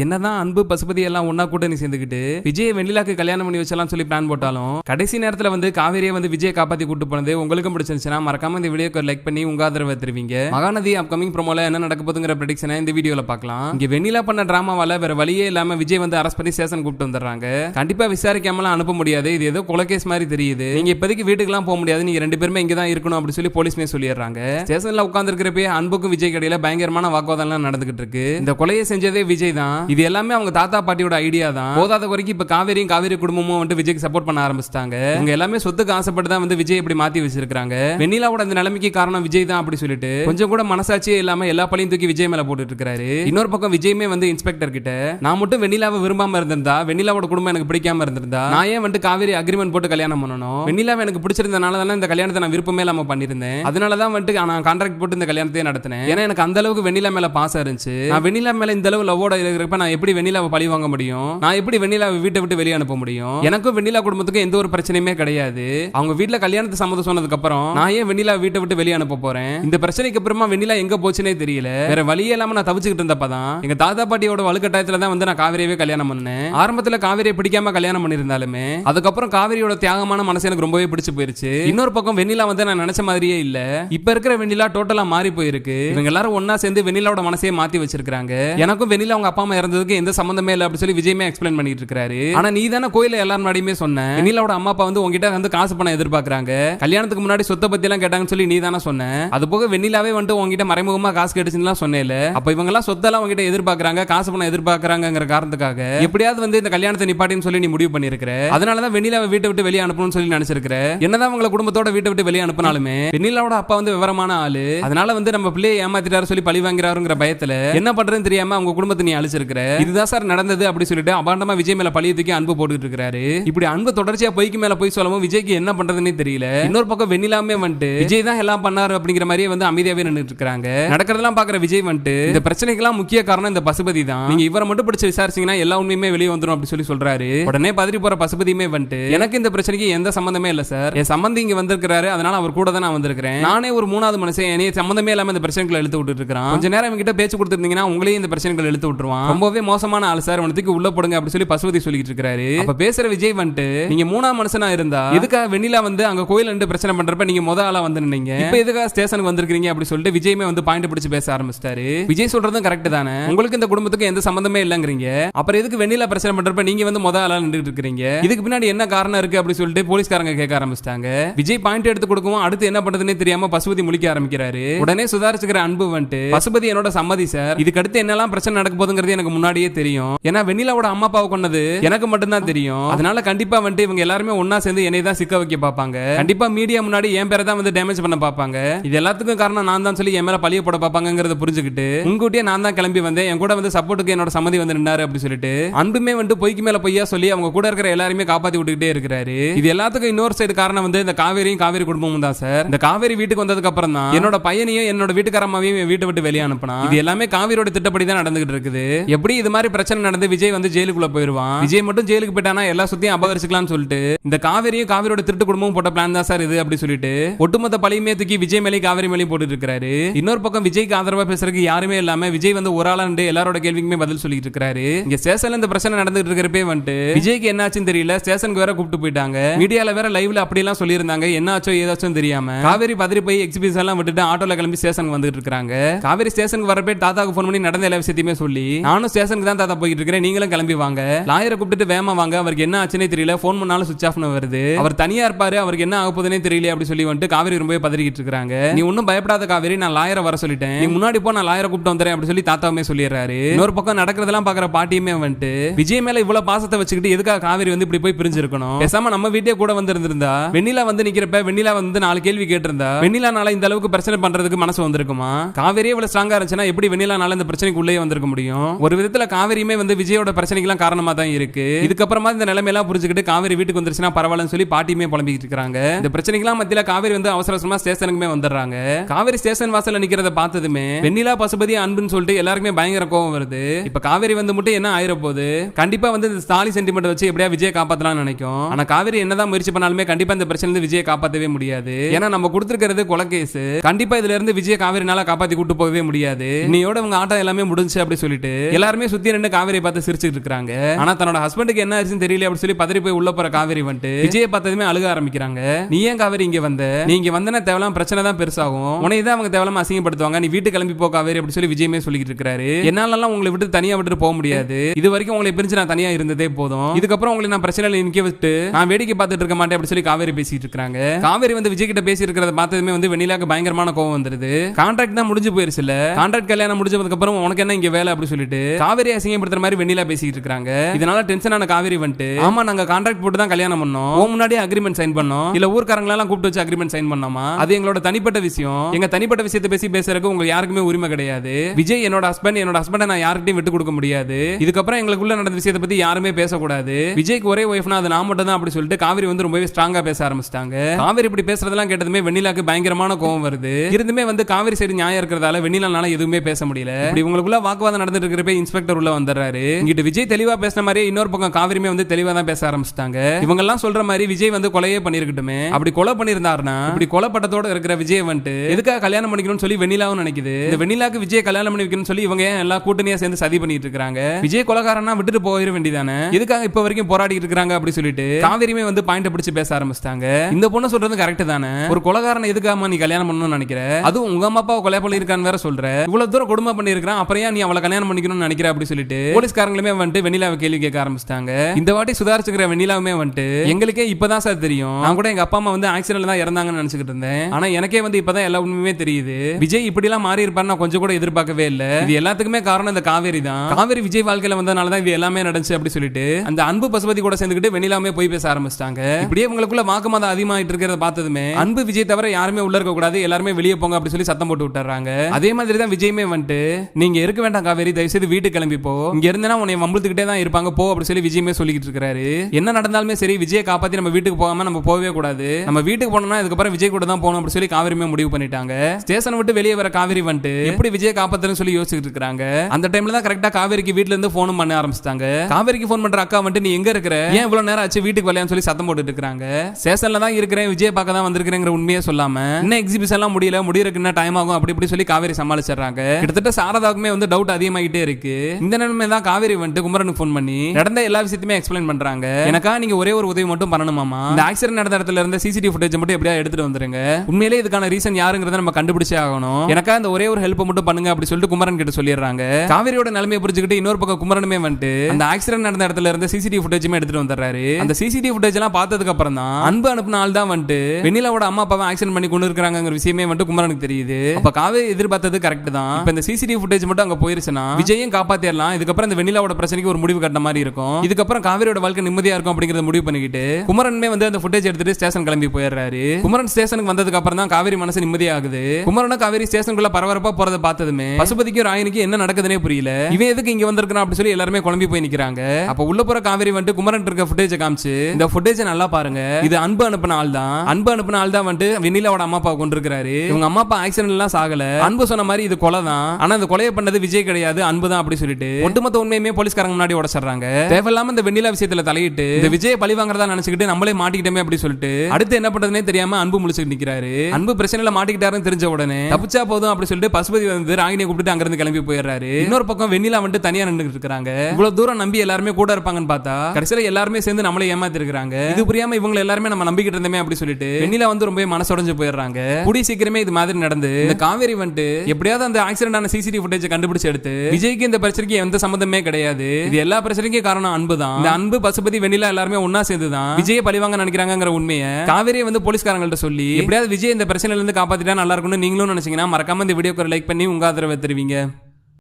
என்னதான் அன்பு பசுபதி எல்லாம் ஒன்னா கூட்டணி சேர்ந்துக்கிட்டு விஜய் வெண்ணிலாக்கு கல்யாணம் பண்ணி வச்சலாம் சொல்லி பிளான் போட்டாலும் கடைசி நேரத்துல வந்து காவேரியை வந்து விஜய் காப்பாத்தி கூட்டு போனது உங்களுக்கும் பிடிச்சிருந்துச்சுன்னா மறக்காம இந்த வீடியோக்கு லைக் பண்ணி உங்க ஆதரவை தருவீங்க. மகாநதி அப்கமிங் ப்ரோமோல என்ன நடக்க போதுங்கிற ப்ரடிக்ஷனை இந்த வீடியோல பார்க்கலாம். இங்க வெண்ணிலா பண்ண டிராமாவால வேற வழியே இல்லாம விஜய் வந்து அரஸ்ட் பண்ணி ஸ்டேஷன் கூப்பிட்டு வந்துடுறாங்க. கண்டிப்பா விசாரிக்காமலாம் அனுப்ப முடியாது. இது ஏதோ கொலகேஸ் மாதிரி தெரியுது. நீங்க இப்போதைக்கு வீட்டுக்குலாம் போக முடியாது. நீங்க ரெண்டு பேருமே இங்க தான் இருக்கணும் அப்படின்னு சொல்லி போலீஸ்மே சொல்லிடுறாங்க. ஸ்டேஷன்ல உட்காந்துருக்கிறப்பே அன்புக்கும் விஜய் கடையில பயங்கரமான வாக்குவாதம் நடந்துகிட்டு இருக்கு. இந்த கொலையை செஞ்சதே விஜய் தான். இது எல்லாமே அவங்க தாத்தா பாட்டியோட ஐடியா தான். போதாத வரைக்கும் இப்ப காவேரியும் காவேரி குடும்பமும் வந்து விஜய்க்கு சப்போர்ட் பண்ண ஆரம்பிச்சிட்டாங்க. இவங்க எல்லாமே சொத்துக்கு ஆசைப்பட்டு தான் வந்து விஜய் இப்படி மாத்தி வச்சிருக்காங்க வெண்ணிலாவோட அந்த நிலைமைக்கு காரணம் விஜய் தான் அப்படி சொல்லிட்டு கொஞ்சம் கூட மனசாட்சியே இல்லாம எல்லா பழியும் தூக்கி விஜய் மேல போட்டுட்டு இருக்காரு இன்னொரு பக்கம் விஜய்மே வந்து இன்ஸ்பெக்டர் கிட்ட நான் மட்டும் வெண்ணிலாவை விரும்பாம இருந்திருந்தா வெண்ணிலாவோட குடும்பம் எனக்கு பிடிக்காம இருந்திருந்தா நான் ஏன் வந்து காவேரி அக்ரிமெண்ட் போட்டு கல்யாணம் பண்ணணும்? வெண்ணிலாவை எனக்கு பிடிச்சிருந்தனால தானே இந்த கல்யாணத்தை நான் விருப்பமே இல்லாம பண்ணிருந்தேன் அதனால தான் வந்துட்டு நான் கான்ட்ராக்ட் போட்டு இந்த கல்யாணத்தையே நடத்தினேன். ஏன்னா எனக்கு அந்த அளவுக்கு வெண்ணிலா மேல பாசம் இருந்துச்சு. நான் வெண்ணிலா மேல இந்த அளவு லவ்வோட இருக்கிறப்ப நான் எப்படி வெண்ணிலாவை பழி வாங்க முடியும்? நான் எப்படி வெண்ணிலாவை வீட்டை விட்டு வெளியே அனுப்ப முடியும்? எனக்கும் வெண்ணிலா குடும்பத்துக்கும் எந்த ஒரு பிரச்சனையுமே கிடையாது. அவங்க வீட்டுல கல்யாணத்தை சம்மதம் சொன்னதுக்கு அப்புறம் நான் ஏன் வெண்ணிலா வீட்டை விட்டு வெளியே அனுப்ப போறேன்? இந்த பிரச்சனைக்கு அப்புறமா வெண்ணிலா எங்க போச்சுனே தெரியல. வேற வழியே இல்லாம நான் தவிச்சுக்கிட்டு இருந்தப்பதான் எங்க தாத்தா பாட்டியோட வலுக்கட்டாயத்துல தான் வந்து நான் காவேரியவே கல்யாணம் பண்ணேன். ஆரம்பத்துல காவேரியை பிடிக்காம கல்யாணம் பண்ணிருந்தாலுமே அதுக்கப்புறம் காவேரியோட தியாகமான மனசு எனக்கு ரொம்பவே பிடிச்சு போயிருச்சு. இன்னொரு பக்கம் வெண்ணிலா வந்து நான் நினைச்ச மாதிரியே இல்ல. இப்ப இருக்கிற வெண்ணிலா டோட்டலா மாறி போயிருக்கு. இவங்க எல்லாரும் ஒன்னா சேர்ந்து வெண்ணிலாவோட மனசையே மாத்தி வச்சிருக்காங்க எனக்கும் வெண்ணிலா அவங்க அப்பா அம்மா இறந்ததுக்கு எந்த சம்பந்தமே இல்ல அப்படி சொல்லி விஜயமே எக்ஸ்பிளைன் பண்ணிட்டு இருக்காரு ஆனா நீ தானே கோயில எல்லாரும் முன்னாடியுமே சொன்ன. நீலாவோட அம்மா அப்பா வந்து உங்ககிட்ட வந்து காசு பணம் எதிர்பார்க்கறாங்க. கல்யாணத்துக்கு முன்னாடி சொத்தை பத்தி எல்லாம் கேட்டாங்கன்னு சொல்லி நீ தானே சொன்ன. அது போக வெண்ணிலாவே வந்துட்டு உங்ககிட்ட மறைமுகமா காசு கேட்டுச்சுன்னு சொன்னேல அப்ப இவங்க எல்லாம் சொத்தெல்லாம் உங்ககிட்ட எதிர்பார்க்கறாங்க காசு பணம் எதிர்பார்க்கறாங்கிற காரணத்துக்காக. எப்படியாவது வந்து இந்த கல்யாணத்தை நிப்பாட்டின்னு சொல்லி நீ முடிவு பண்ணிருக்கிற. அதனாலதான் வெண்ணிலாவை வீட்டை விட்டு வெளியே அனுப்பணும்னு சொல்லி நினைச்சிருக்கிற. என்னதான் உங்களை குடும்பத்தோட வீட்டை விட்டு வெளியே அனுப்பினாலுமே வெண்ணிலாவோட அப்பா வந்து விவரமான ஆளு. அதனால வந்து நம்ம பிள்ளையை ஏமாத்திட்டாரு சொல்லி பழி வாங்கிறாருங்கிற பயத்துல என்ன பண்றதுன்னு தெரியாம அவங்க குடும்பத்தை நீ அழிச்சிருக்க. இருக்கிற இதுதான் சார் நடந்தது அப்படி சொல்லிட்டு அபாண்டமா விஜய் மேல பழிய தூக்கி அன்பு போட்டுட்டு இருக்காரு இப்படி அன்பு தொடர்ச்சியா பொய்க்கு மேல போய் சொல்லவும் விஜய்க்கு என்ன பண்றதுன்னே தெரியல. இன்னொரு பக்கம் வெண்ணிலாமே வந்துட்டு விஜய் தான் எல்லாம் பண்ணாரு அப்படிங்கிற மாதிரியே வந்து அமைதியாவே நின்னுட்டு இருக்காங்க நடக்கிறதெல்லாம் பாக்குற விஜய் வந்துட்டு இந்த பிரச்சனைக்கெல்லாம் முக்கிய காரணம் இந்த பசுபதி தான். நீங்க இவரை மட்டும் பிடிச்சு விசாரிச்சீங்கன்னா எல்லா உண்மையுமே வெளியே வந்துரும் அப்படி சொல்லி சொல்றாரு. உடனே பதறி போற பசுபதியுமே வந்துட்டு எனக்கு இந்த பிரச்சனைக்கு எந்த சம்பந்தமே இல்ல சார். என் சம்பந்தி இங்க வந்திருக்கிறாரு அதனால அவர் கூட தான் நான் வந்திருக்கிறேன். நானே ஒரு மூணாவது மனுஷன் என்னைய சம்பந்தமே இல்லாம இந்த பிரச்சனைகளை எழுத்து விட்டுட்டு இருக்கிறான். கொஞ்ச நேரம் இவங்கிட்ட பேச்சு கொடுத்துருந்தீங்கன்னா உங்களையும் இந்த பிரச்சனைகள் எழுத்து விட்டுருவான். ரொம்பவே மோசமான ஆள் சார். உனத்துக்கு உள்ள போடுங்க அப்படி சொல்லி பசுபதி சொல்லிட்டு இருக்காரு அப்ப பேசுற விஜய் வந்துட்டு நீங்க மூணாம் மனுஷனா இருந்தா எதுக்காக வெண்ணிலா வந்து அங்க கோயில் ரெண்டு பிரச்சனை பண்றப்ப நீங்க முத ஆளா வந்து நின்னீங்க? இப்ப எதுக்காக ஸ்டேஷனுக்கு வந்திருக்கீங்க அப்படி சொல்லிட்டு விஜய்மே வந்து பாயிண்ட் பிடிச்சு பேச ஆரம்பிச்சிட்டாரு. விஜய் சொல்றதும் கரெக்ட் தானே? உங்களுக்கு இந்த குடும்பத்துக்கு எந்த சம்பந்தமே இல்லங்கிறீங்க. அப்புறம் எதுக்கு வெண்ணிலா பிரச்சனை பண்றப்ப நீங்க வந்து முத ஆளா நின்றுட்டு இருக்கீங்க இதுக்கு பின்னாடி என்ன காரணம் இருக்கு அப்படி சொல்லிட்டு போலீஸ்காரங்க கேட்க ஆரம்பிச்சிட்டாங்க. விஜய் பாயிண்ட் எடுத்து கொடுக்கவும் அடுத்து என்ன பண்றதுன்னே தெரியாம பசுபதி முழிக்க ஆரம்பிக்கிறாரு. உடனே சுதாரிச்சுக்கிற அன்பு வந்துட்டு பசுபதி என்னோட சம்மதி சார். இதுக்கு அடுத்து என்னெல்லாம் பிரச்சனை நடக்க போகுதுங்கிறது எனக்கு முன்னாடியே தெரியும். ஏன்னா வெண்ணிலாவோட அம்மா அப்பாவை கொண்டது எனக்கு மட்டும்தான் தெரியும். அதனால கண்டிப்பா வந்துட்டு இவங்க எல்லாருமே ஒன்னா சேர்ந்து என்னை தான் சிக்க வைக்க பார்ப்பாங்க. கண்டிப்பா மீடியா முன்னாடி என் பேரை தான் வந்து டேமேஜ் பண்ண பார்ப்பாங்க. இது எல்லாத்துக்கும் காரணம் நான் தான் சொல்லி என் மேல பழிய போட பார்ப்பாங்கிறத புரிஞ்சுக்கிட்டு முன்கூட்டியே நான் தான் கிளம்பி வந்தேன். என் கூட வந்து சப்போர்ட்டுக்கு என்னோட சம்மதி வந்து நின்னாரு அப்படின்னு சொல்லிட்டு அன்புமே வந்து பொய்க்கு மேல பொய்யா சொல்லி அவங்க கூட இருக்கிற எல்லாருமே காப்பாத்தி விட்டுக்கிட்டே இருக்கிறாரு. இது எல்லாத்துக்கும் இன்னொரு சைடு காரணம் வந்து இந்த காவேரியும் காவேரி குடும்பமும் தான் சார். இந்த காவேரி வீட்டுக்கு வந்ததுக்கு அப்புறம் தான் என்னோட பையனையும் என்னோட வீட்டுக்காரமாவையும் அம்மாவையும் வீட்டை விட்டு வெளியே அனுப்பினா இது எல்லாமே காவேரியோட திட்டப்படி தான் நடந்துகிட்டு இருக்குது. எப்படி இது மாதிரி பிரச்சனை நடந்து விஜய் வந்து ஜெயிலுக்குள்ள போயிருவான்? விஜய் மட்டும் ஜெயிலுக்கு போயிட்டானா எல்லா சுத்தியும் அபகரிச்சுக்கலாம்னு சொல்லிட்டு இந்த காவேரியும் காவேரியோட திருட்டு குடும்பமும் போட்ட பிளான் தான் சார் இது அப்படி சொல்லிட்டு ஒட்டுமொத்த பழையுமே தூக்கி விஜய் மேலேயும் காவேரி மேலேயும் போட்டுட்டு இருக்காரு இன்னொரு பக்கம் விஜய்க்கு ஆதரவா பேசுறதுக்கு யாருமே இல்லாம விஜய் வந்து ஒரு ஆளா எல்லாரோட கேள்விக்குமே பதில் சொல்லிட்டு இருக்காரு இங்க ஸ்டேஷன்ல இந்த பிரச்சனை நடந்துட்டு இருக்கிறப்பே வந்துட்டு விஜய்க்கு என்னாச்சுன்னு தெரியல ஸ்டேஷனுக்கு வேற கூப்பிட்டு போயிட்டாங்க. மீடியால வேற லைவ்ல அப்படி எல்லாம் சொல்லியிருந்தாங்க என்னாச்சோ ஏதாச்சும் தெரியாம. காவேரி பதறி போய் எக்ஸிபிஷன் எல்லாம் விட்டுட்டு ஆட்டோல கிளம்பி ஸ்டேஷனுக்கு வந்துட்டு இருக்காங்க காவேரி ஸ்டேஷனுக்கு வரப்பே தாத்தாக்கு ஃபோன் பண்ணி நடந்த எல்லா விஷயத்தையுமே சொல்லி நானும் நானும் ஸ்டேஷனுக்கு தான் தாத்தா போயிட்டு இருக்கிறேன். நீங்களும் கிளம்பி வாங்க. லாயரை கூப்பிட்டு வேமா வாங்க. அவருக்கு என்ன ஆச்சுன்னே தெரியல. ஃபோன் பண்ணாலும் சுவிச் ஆஃப்னு வருது. அவர் தனியா இருப்பாரு. அவருக்கு என்ன ஆக போகுதுன்னே தெரியல அப்படி சொல்லி வந்துட்டு காவேரி ரொம்ப பதறிக்கிட்டு இருக்காங்க நீ ஒன்னும் பயப்படாத காவேரி நான் லாயரை வர சொல்லிட்டேன். நீ முன்னாடி போ நான் லாயரை கூப்பிட்டு வந்துறேன் அப்படி சொல்லி தாத்தாவுமே சொல்லிடுறாரு. இன்னொரு பக்கம் நடக்கிறதெல்லாம் பாக்குற பாட்டியுமே வந்துட்டு விஜய் மேல இவ்வளவு பாசத்தை வச்சுக்கிட்டு எதுக்காக காவேரி வந்து இப்படி போய் பிரிஞ்சிருக்கணும்? பேசாம நம்ம வீட்டே கூட வந்து இருந்திருந்தா? வெண்ணிலா வந்து நிக்கிறப்ப வெண்ணிலா வந்து நாலு கேள்வி கேட்டிருந்தா? வெண்ணிலானால இந்த அளவுக்கு பிரச்சனை பண்றதுக்கு மனசு வந்திருக்குமா? காவேரியே இவ்வளவு ஸ்ட்ராங்கா இருந்துச்சுன்னா எப்படி வெண்ணிலானால இந்த பிரச்சனைக்கு உள்ளே வந்திருக்க முடியும்? ஒரு ஒரு விதத்துல காவேரியுமே வந்து விஜயோட பிரச்சனைக்கெல்லாம் காரணமா தான் இருக்கு. இதுக்கப்புறமா இந்த நிலைமையெல்லாம் புரிஞ்சுக்கிட்டு காவேரி வீட்டுக்கு வந்துருச்சுன்னா பரவாயில்லன்னு சொல்லி பாட்டியுமே புலம்பிக்கிட்டு இருக்காங்க. இந்த பிரச்சனைக்கெல்லாம் மத்தியில காவேரி வந்து அவசர அவசரமா ஸ்டேஷனுக்குமே வந்துடுறாங்க. காவேரி ஸ்டேஷன் வாசல்ல நிக்கிறத பார்த்ததுமே வெண்ணிலா பசுபதி அன்புன்னு சொல்லிட்டு எல்லாருக்குமே பயங்கர கோவம் வருது. இப்ப காவேரி வந்து மட்டும் என்ன ஆயிர போகுது? கண்டிப்பா வந்து இந்த ஸ்டாலி சென்டிமெண்ட் வச்சு எப்படியா விஜய் காப்பாத்தலாம்னு நினைக்கும். ஆனா காவேரி என்னதான் முயற்சி பண்ணாலுமே கண்டிப்பா இந்த பிரச்சனை இருந்து விஜயை காப்பாத்தவே முடியாது. ஏன்னா நம்ம கொடுத்துருக்கிறது கொலகேஸ் கண்டிப்பா இதுல இருந்து விஜய காவேரினால காப்பாத்தி கூட்டு போகவே முடியாது. நீயோட உங்க ஆட்டம் எல்லாமே முடிஞ்சு அப்படி சொல்லிட்டு எல்லாருமே சுத்தி நின்று காவேரி பார்த்து சிரிச்சுட்டு இருக்காங்க. ஆனா தன்னோட ஹஸ்பண்டுக்கு என்ன ஆச்சுன்னு தெரியல அப்படின்னு சொல்லி பதறி போய் உள்ள போற காவேரி வந்துட்டு விஜய பார்த்ததுமே அழுக ஆரம்பிக்கிறாங்க. நீ ஏன் காவேரி இங்க வந்த? நீ இங்க வந்தனா தேவலாம் பிரச்சனை தான் பெருசாகும். உன்னை தான் அவங்க தேவலாம அசிங்கப்படுத்துவாங்க. நீ வீட்டு கிளம்பி போ காவேரி அப்படின்னு சொல்லி விஜயமே சொல்லிட்டு இருக்காரு. என்னாலலாம் உங்களை விட்டு தனியா விட்டுட்டு போக முடியாது. இது வரைக்கும் உங்களை பிரிஞ்சு நான் தனியா இருந்ததே போதும். இதுக்கப்புறம் உங்களை நான் பிரச்சனையில நிக்க விட்டு நான் வேடிக்கை பார்த்துட்டு இருக்க மாட்டேன் அப்படின்னு சொல்லி காவேரி பேசிட்டு இருக்காங்க. காவேரி வந்து விஜய் கிட்ட பேசி இருக்கிறத பார்த்ததுமே வந்து வெண்ணிலாக்கு பயங்கரமான கோவம் வந்துருது. கான்ட்ராக்ட் தான் முடிஞ்சு போயிருச்சுல கான்ட்ராக்ட் கல்யாணம் முடிஞ்சதுக்கு அப்புறம் உனக்கு என்ன இங்க வேலை அப்படின்னு சொல்லிட்டு காவேரி அசிங்கப்படுத்துற மாதிரி வெண்ணிலா பேசிட்டு இருக்காங்க. இதனால டென்ஷன் ஆன காவேரி வந்துட்டு ஆமா. நாங்க கான்ட்ராக்ட் போட்டு தான் கல்யாணம் பண்ணோம். உன் முன்னாடியே அக்ரிமெண்ட் சைன் பண்ணோம். இல்ல ஊர்க்காரங்களெல்லாம் கூப்பிட்டு வச்சு அக்ரிமெண்ட் சைன் பண்ணோமா? அது எங்களோட தனிப்பட்ட விஷயம். எங்க தனிப்பட்ட விஷயத்தை பேசி பேசுறதுக்கு உங்களுக்கு யாருக்குமே உரிமை கிடையாது. விஜய் என்னோட ஹஸ்பண்ட் என்னோட ஹஸ்பண்டை நான் யாருக்கிட்டையும் விட்டு கொடுக்க முடியாது. இதுக்கப்புறம் எங்களுக்குள்ள நடந்த விஷயத்தை பத்தி யாருமே பேசக்கூடாது. விஜய்க்கு ஒரே ஒய்ஃப்னா அது நான் மட்டும் தான் அப்படி சொல்லிட்டு காவேரி வந்து ரொம்பவே ஸ்ட்ராங்கா பேச ஆரம்பிச்சிட்டாங்க. காவேரி இப்படி பேசுறதெல்லாம் கேட்டதுமே வெண்ணிலாக்கு பயங்கரமான கோவம் வருது. இருந்துமே வந்து காவேரி சைடு நியாயம் இருக்கிறதால வெண்ணிலானால எதுவுமே பேச முடியல. இப்படி உங்களுக்குள்ள வாக்குவாதம் நடந்துட்டு இருக்கிறப்ப இன்ஸ்பெக்டர் உள்ள வந்துடுறாரு. இங்கிட்டு விஜய் தெளிவா பேசின மாதிரி இன்னொரு பக்கம் காவிரிமே வந்து தெளிவா தான் பேச ஆரம்பிச்சிட்டாங்க. இவங்க எல்லாம் சொல்ற மாதிரி விஜய் வந்து கொலையே பண்ணிருக்கட்டுமே அப்படி கொலை பண்ணிருந்தாருன்னா இப்படி கொலைப்பட்டத்தோட இருக்கிற விஜய் வந்துட்டு எதுக்காக கல்யாணம் பண்ணிக்கணும்னு சொல்லி வெண்ணிலாவும் நினைக்குது. இந்த வெண்ணிலாக்கு விஜய் கல்யாணம் பண்ணி சொல்லி இவங்க ஏன் எல்லாம் கூட்டணியா சேர்ந்து சதி பண்ணிட்டு இருக்காங்க விஜய் கொலகாரனா விட்டுட்டு போயிட வேண்டியதானே? எதுக்காக இப்ப வரைக்கும் போராடிட்டு இருக்காங்க அப்படி சொல்லிட்டு காவேரியுமே வந்து பாயிண்ட் பிடிச்சு பேச ஆரம்பிச்சிட்டாங்க. இந்த பொண்ணு சொல்றது கரெக்ட் தானே? ஒரு கொலகாரன் எதுக்காம நீ கல்யாணம் பண்ணணும்னு நினைக்கிற? அதுவும் உங்க அம்மா அப்பா கொலை பண்ணிருக்கான்னு வேற சொல்ற. இவ்வளவு தூரம் கொடுமை பண்ணிருக்கான் அப்புறம் ஏன் நீ அவளை கல்யாணம் பண்ணிக்கணும்னு நினைக்கிற அப்படி சொல்லிட்டு போலீஸ்காரங்களுமே வந்துட்டு வெண்ணிலாவை கேள்வி கேட்க ஆரம்பிச்சிட்டாங்க. இந்த வாட்டி சுதாரிச்சுக்கிற வெண்ணிலாவுமே வந்துட்டு எங்களுக்கே இப்பதான் சார் தெரியும். நான் கூட எங்க அப்பா அம்மா வந்து ஆக்சிடென்ட்ல தான் இறந்தாங்கன்னு நினைச்சுக்கிட்டு இருந்தேன். ஆனா எனக்கே வந்து இப்பதான் எல்லா உண்மையுமே தெரியுது. விஜய் இப்படி எல்லாம் மாறி இருப்பாரு நான் கொஞ்சம் கூட எதிர்பார்க்கவே இல்ல. இது எல்லாத்துக்குமே காரணம் இந்த காவேரி தான். காவேரி விஜய் வாழ்க்கையில வந்தனால தான் இது எல்லாமே நடந்துச்சு அப்படி சொல்லிட்டு அந்த அன்பு பசுபதி கூட சேர்ந்துக்கிட்டு வெண்ணிலாமே போய் பேச ஆரம்பிச்சிட்டாங்க. இப்படியே உங்களுக்குள்ள வாக்குமாதம் அதிகமாயிட்டு இருக்கிறத பார்த்ததுமே அன்பு விஜய் தவிர யாருமே உள்ள இருக்க கூடாது எல்லாருமே வெளியே போங்க அப்படி சொல்லி சத்தம் போட்டு விட்டுறாங்க. அதே மாதிரி தான் விஜயமே வந்துட்டு நீங்க இருக்க வேண்டாம் காவேரி தயவு வீட்டு வீட்டுக்கு கிளம்பி போ இங்க இருந்தனா உன்னை வம்புத்துக்கிட்டே தான் இருப்பாங்க. போ அப்படி சொல்லி விஜயமே சொல்லிக்கிட்டு இருக்காரு. என்ன நடந்தாலுமே சரி விஜயை காப்பாத்தி நம்ம வீட்டுக்கு போகாம நம்ம போகவே கூடாது. நம்ம வீட்டுக்கு போனோம்னா இதுக்கப்புறம் விஜய் கூட தான் போகணும் அப்படி சொல்லி காவிரிமே முடிவு பண்ணிட்டாங்க. ஸ்டேஷன் விட்டு வெளியே வர காவிரி வந்துட்டு எப்படி விஜய் காப்பாத்துறன்னு சொல்லி யோசிச்சுட்டு இருக்காங்க அந்த டைம்ல தான் கரெக்டா காவேரிக்கு வீட்டுல இருந்து போனும் பண்ண ஆரம்பிச்சிட்டாங்க. காவேரிக்கு ஃபோன் பண்ற அக்கா வந்துட்டு நீ எங்க இருக்கிற? ஏன் இவ்வளவு நேரம் ஆச்சு? வீட்டுக்கு வரலையான்னு சொல்லி சத்தம் போட்டுட்டு இருக்காங்க ஸ்டேஷன்ல தான் இருக்கிறேன். விஜய் பார்க்க தான் வந்திருக்கிறேங்கிற உண்மையே சொல்லாம இன்னும் எக்ஸிபிஷன் எல்லாம் முடியல. முடியறதுக்கு என்ன டைம் ஆகும். அப்படி இப்படி சொல்லி காவேரி சமாளிச்சிடுறாங்க. கிட்டத்தட்ட சாரதாக்குமே வந்து டவுட் அதிகமாகிட்டே இருக்கு. இந்த நிலைமை தான் காவேரி வந்துட்டு குமரனுக்கு ஃபோன் பண்ணி நடந்த எல்லா விஷயத்தையுமே எக்ஸ்பிளைன் பண்றாங்க. எனக்கா நீங்க ஒரே ஒரு உதவி மட்டும் பண்ணணுமாமா இந்த ஆக்சிடென்ட் நடந்த இடத்துல இருந்த சிசிடிவி ஃபுட்டேஜ் மட்டும் எப்படியா எடுத்துட்டு வந்துருங்க. உண்மையிலே இதுக்கான ரீசன் யாருங்கிறத நம்ம கண்டுபிடிச்சே ஆகணும். எனக்கா இந்த ஒரே ஒரு ஹெல்ப் மட்டும் பண்ணுங்க அப்படி சொல்லிட்டு குமரன் கிட்ட சொல்லிடுறாங்க. காவேரியோட நிலைமையை புரிஞ்சுக்கிட்டு இன்னொரு பக்கம் குமரனுமே வந்துட்டு அந்த ஆக்சிடென்ட் நடந்த இடத்துல இருந்த சிசிடிவி ஃபுட்டேஜுமே எடுத்துட்டு வந்துடுறாரு. அந்த சிசிடிவி ஃபுட்டேஜ் எல்லாம் பார்த்ததுக்கு அப்புறம் தான் அன்பு அனுப்பின ஆள் தான் வந்துட்டு வெண்ணிலாவோட அம்மா அப்பாவை ஆக்சிடென்ட் பண்ணி கொண்டு இருக்கிறாங்கிற விஷயமே வந்துட்டு குமரனுக்கு தெரியுது. அப்ப காவேரி எதிர்பார்த்தது கரெக்ட் தான். இப்ப இந்த சிசிடிவி ஃபுட்டேஜ் மட்டும் அங்க போயிருச்சுன்னா விஜயும் காப்பாத்திடலாம் இதுக்கப்புறம் இந்த வெண்ணிலாவோட பிரச்சனைக்கு ஒரு முடிவு கட்ட மாதிரி இருக்கும். இதுக்கப்புறம் காவேரியோட வாழ்க்கை நிம்மதியா இருக்கும் அப்படிங்கறத முடிவு பண்ணிக்கிட்டு குமரனுமே வந்து அந்த ஃபுட்டேஜ் எடுத்துட்டு ஸ்டேஷன் கிளம்பி போயிடுறாரு. குமரன் ஸ்டேஷனுக்கு வந்ததுக்கு அப்புறம் தான் காவேரி மனசு நிம்மதியாகுது. குமரனும் காவேரி ஸ்டேஷனுக்குள்ள பரபரப்பா போறத பார்த்ததுமே பசுபதிக்கும் ராயனுக்கு என்ன நடக்குதுன்னே புரியல. இவன் எதுக்கு இங்க வந்திருக்கான் அப்படின்னு சொல்லி எல்லாருமே குழம்பி போய் நிக்கிறாங்க. அப்ப உள்ள போற காவேரி வந்துட்டு குமரன் இருக்க ஃபுட்டேஜ் காமிச்சு இந்த ஃபுட்டேஜ் நல்லா பாருங்க. இது அன்பு அனுப்பின ஆள் தான். அன்பு அனுப்பின ஆள் தான் வந்துட்டு வெண்ணிலாவோட அம்மா அப்பா கொண்டிருக்காரு இவங்க அம்மா அப்பா ஆக்சிடென்ட் எல்லாம் சாகல. அன்பு சொன்ன மாதிரி இது கொலை தான். ஆனா இந்த கொலையை பண்ணது விஜய் கிடையாது. அன்பு தான் அப்படி சொல்லிட்டு ஒட்டுமொத்த உண்மையுமே போலீஸ்காரங்க முன்னாடி உடச்சிடுறாங்க. தேவையில்லாம இந்த வெண்ணிலா விஷயத்துல தலையிட்டு இந்த விஜய் பழி வாங்குறதா நினைச்சுக்கிட்டு நம்மளே மாட்டிக்கிட்டோமே அப்படி சொல்லிட்டு அடுத்து என்ன பண்றதுனே தெரியாம அன்பு முழிச்சுட்டு நிக்கிறாரு. அன்பு பிரச்சனையில மாட்டிக்கிட்டாருன்னு தெரிஞ்ச உடனே தப்பிச்சா போதும் அப்படி சொல்லிட்டு பசுபதி வந்து ராகினியை கூப்பிட்டு அங்கிருந்து கிளம்பி போயிடுறாரு. இன்னொரு பக்கம் வெண்ணிலா வந்துட்டு தனியா நின்றுட்டு இருக்காங்க. இவ்வளவு தூரம் நம்பி எல்லாருமே கூட இருப்பாங்கன்னு பார்த்தா கடைசியில எல்லாருமே சேர்ந்து நம்மளே ஏமாத்தி இருக்காங்க இது புரியாம இவங்க எல்லாருமே நம்ம நம்பிக்கிட்டு இருந்தோமே அப்படி சொல்லிட்டு வெண்ணிலா வந்து ரொம்ப மனசுடைஞ்சு போயிடுறாங்க. கூடி சீக்கிரமே இது மாதிரி நடந்து இந்த காவேரி வந்துட்டு எப்படியாவது அந்த ஆக்சிடென்ட் ஆன சிசிடிவி ஃபுட்டேஜ் கண்டுபிடிச்சு எடுத்து விஜய்க்கு இந்த பிரச்சனைக்கு எந்த சம்மந்தமே கிடையாது. இது எல்லா பிரச்சனைக்கும் காரணம் அன்பு தான் இந்த அன்பு பசுபதி வெண்ணிலா எல்லாருமே ஒன்னா சேர்ந்து தான் விஜய பழிவாங்க நினைக்கிறாங்கிற உண்மையை காவேரியை வந்து போலீஸ்காரங்கள்ட்ட சொல்லி எப்படியாவது விஜய் இந்த பிரச்சனையில இருந்து காப்பாத்திட்டா நல்லா இருக்கும்னு நீங்களும் நினைச்சீங்கன்னா மறக்காம இந்த வீடியோக்கு லைக் பண்ணி உங்க ஆதரவை தருவீங்க.